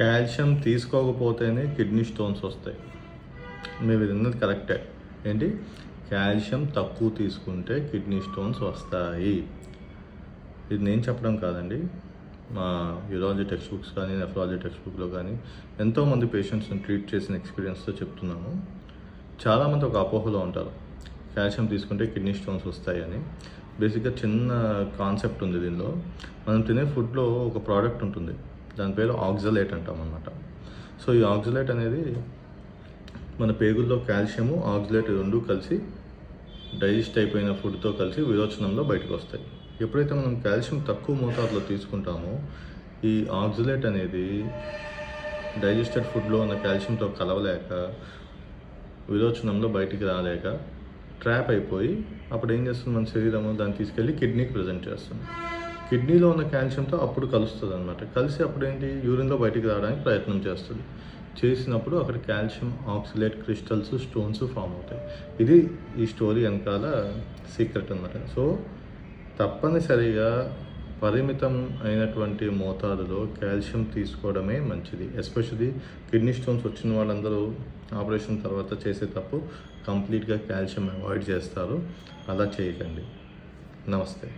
Calcium తీసుకోకపోతేనే kidney stones వస్తాయి. మీరు విన్నది కరెక్టే. ఏంటి? కాల్షియం తక్కువ తీసుకుంటే కిడ్నీ స్టోన్స్ వస్తాయి. ఇది నేను చెప్పడం కాదండి. మా యూరాలజీ టెక్స్ట్ బుక్స్ కానీ నెఫ్రాలజీ టెక్స్ట్ బుక్లో కానీ ఎంతోమంది పేషెంట్స్ని ట్రీట్ చేసిన ఎక్స్పీరియన్స్తో చెప్తున్నాను చాలామంది ఒక అపోహలో ఉంటారు. కాల్షియం తీసుకుంటే కిడ్నీ స్టోన్స్ వస్తాయని. బేసిక్గా చిన్న కాన్సెప్ట్ ఉంది దీనిలో. మనం తినే ఫుడ్లో ఒక ప్రోడక్ట్ ఉంటుంది. దాని పేరు ఆక్జలేట్ అంటాం అన్నమాట. సో ఈ ఆక్సలేట్ అనేది మన పేగుల్లో కాల్షియము ఆక్సలేట్ రెండు కలిసి డైజెస్ట్ అయిపోయిన ఫుడ్తో కలిసి విరోచనంలో బయటకు వస్తాయి ఎప్పుడైతే మనం కాల్షియం తక్కువ మోతాదులో తీసుకుంటామో ఈ ఆక్సిలేట్ అనేది డైజెస్టెడ్ ఫుడ్లో ఉన్న కాల్షియంతో కలవలేక విరోచనంలో బయటికి రాలేక ట్రాప్ అయిపోయి అప్పుడు ఏం చేస్తుంది మన శరీరము? దాన్ని తీసుకెళ్ళి కిడ్నీకి ప్రజెంట్ చేస్తుంది. కిడ్నీలో ఉన్న కాల్షియంతో అప్పుడు కలుస్తుంది అనమాట కలిసి అప్పుడు ఏంటి యూరిన్లో బయటికి రావడానికి ప్రయత్నం చేస్తుంది. చేసినప్పుడు అక్కడ calcium oxalate crystals stones form అవుతాయి. ఇది ఈ స్టోరీ వెనకాల సీక్రెట్ అనమాట సో తప్పనిసరిగా పరిమితం అయినటువంటి మోతాదులో కాల్షియం తీసుకోవడమే మంచిది. ఎస్పెషలీ కిడ్నీ స్టోన్స్ వచ్చిన వాళ్ళందరూ ఆపరేషన్ తర్వాత చేసే తప్పు కంప్లీట్గా కాల్షియం అవాయిడ్ చేస్తారు. అలా చేయకండి. నమస్తే.